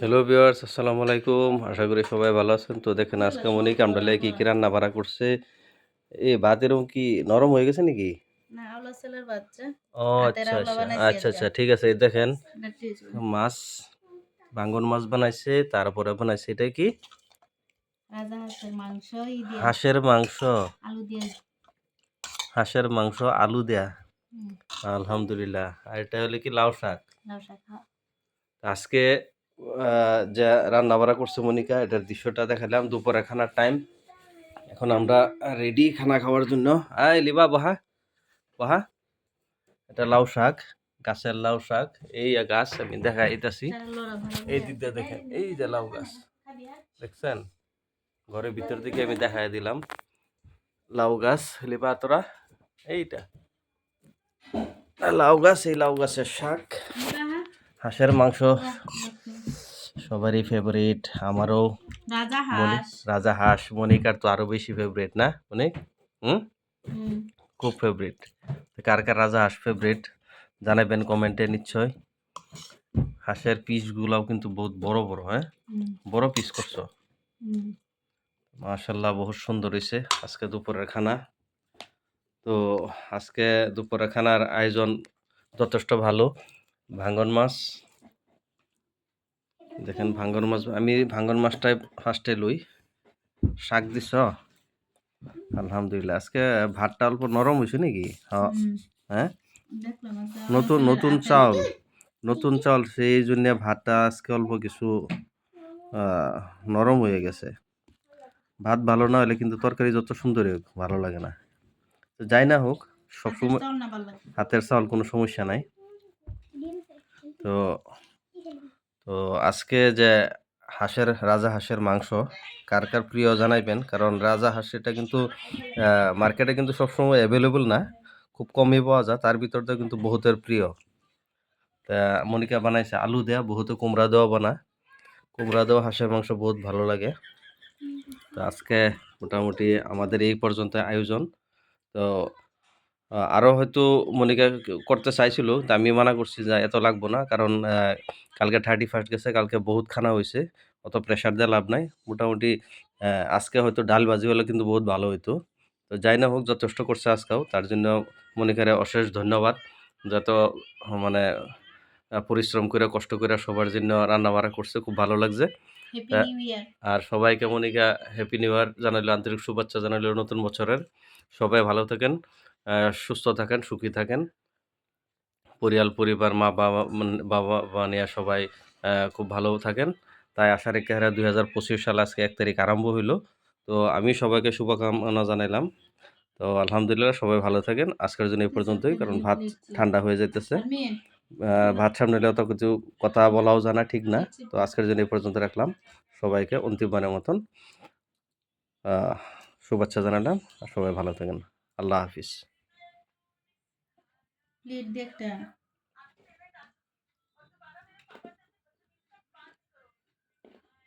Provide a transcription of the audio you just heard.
Hello viewers আসসালামু আলাইকুম আশা করি সবাই ভালো আছেন। তো দেখেন আজকে মনিক আমরা কি কি রান্না বাড়া করছে? এই ভাত এরকম কি নরম হয়ে গেছে নাকি? ও আচ্ছা আচ্ছা। আচ্ছা আচ্ছা ঠিক আছে দেখেন। মাছ ভাঙ্গন মাছ বানাইছে তারপরে বানাইছে এটা কি? হাঁসের মাংস হাঁসের মাংস। আলু দিয়ে। আলহামদুলিল্লাহ। আর এটা হলো কি লাউ শাক হ্যাঁ। আজকে যা রান্না বাড়া করছে মনিকা এটার দৃশ্যটা দেখালাম দুপুরে খানার টাইম এখন আমরা রেডি খানা খাওয়ার জন্য। আয় লিবা বাহা বাহা। এটা লাউ শাক গাছের লাউ শাক। এই গাছ আমি দেখা এইতাছি এটা এই দিক দিয়ে দেখেন এই যে লাউ গাছ। দেখছেন? ঘরের ভিতর দিকে আমি দেখাই দিলাম। লাউ গাছ লিবা তোরা এইটা। লাউ গাছ এই লাউ গাছের শাক। হাঁসের মাংস সবারই ফেভারিট আমারও। রাজা হাঁস। রাজা হাঁস মনিকার তো আরও বেশি ফেভারিট না অনেক হুম? খুব ফেভারিট কার কার রাজা হাঁস ফেভারিট জানাবেন কমেন্টে নিশ্চয়। হাঁসের পিসগুলাও কিন্তু বহুত বড় বড় হ্যাঁ? বড় পিস করছ। মাশাল্লাহ বহুত সুন্দর হয়েছে আজকে দুপুরের খানা। তো আজকে দুপুরের খানার আয়োজন যথেষ্ট ভালো। ভাঙ্গন মাছ দেখেন ভাঙ্গন মাছ আমি ভাঙ্গন মাছটাই ফার্স্টে লই। শাক দিছ? আলহামদুলিল্লাহ। আজকে ভাতটা অল্প নরম হয়েছে নাকি? হ্যাঁ? নতুন নতুন চাউল নতুন চাউল সেই জন্য ভাতটা আজকে অল্প কিছু নরম হয়ে গেছে। ভাত ভালো না হলে কিন্তু তরকারি যত সুন্দরই হোক ভালো লাগে না। তো যাই না হোক সবসময়। হাতের চাউল কোনো সমস্যা নাই। তো আজকে যে হাঁসের, রাজা হাঁসের মাংস, কার কার প্রিয় জানাইবেন? কারণ রাজা হাঁস এটা কিন্তু মার্কেটে কিন্তু সবসময় অ্যাভেলেবল না। খুব কমই পাওয়া যায়। তার ভিতর দিয়ে কিন্তু বহুতের প্রিয়। তা মনিকা বানাইছে আলু দেয়া, বহুতে কুমড়া দেওয়া বানা কুমড়া দেওয়া হাঁসের মাংস বহুত ভালো লাগে। তো আজকে মোটামুটি আমাদের এই পর্যন্ত আয়োজন। তো আহ, আরও হয়তো মনিকা করতে চাইছিল তা আমি মানা করছি যে এত লাগবো না কারণ কালকে থার্টি ফার্স্ট গেছে কালকে বহুত খানা হয়েছে অত প্রেশার দিয়ে লাভ নাই। মোটামুটি আজকে হয়তো ডাল ভাজি হলে কিন্তু বহুত ভালো হইতো। তো যাই না হোক যথেষ্ট করছে আজকেও তার জন্য মনিকারে অশেষ ধন্যবাদ। যত মানে পরিশ্রম করে কষ্ট করে সবার জন্য রান্না বাড়া করছে খুব ভালো লাগছে। হ্যাঁ। আর সবাইকে মনিকা হ্যাপি নিউ ইয়ার জানাইলো আন্তরিক শুভেচ্ছা জানাইলো নতুন বছরের। সবাই ভালো থাকেন। সুস্থ থাকেন সুখী থাকেন। পরিয়াল পরিবার মা বাবা বাবা মা সবাই খুব ভালো থাকেন। তাই আশা রেখে হারা দুই হাজার পঁচিশ সাল আজকে এক তারিখ আরম্ভ হইল। তো আমি সবাইকে শুভকামনা জানাইলাম। তো আলহামদুলিল্লাহ সবাই ভালো থাকেন। আজকের জন্য এই পর্যন্তই। কারণ ভাত ঠান্ডা হয়ে আহ, ভাত সামনে অত কিছু কথা বলাও জানা ঠিক না। তো আজকের জন্য এই পর্যন্ত রাখলাম। সবাইকে অন্তিম অন্তিমবারের মতন শুভেচ্ছা জানালাম। আর সবাই ভালো থাকেন। আল্লাহ হাফিজ। প্লেট দিয়ে একটা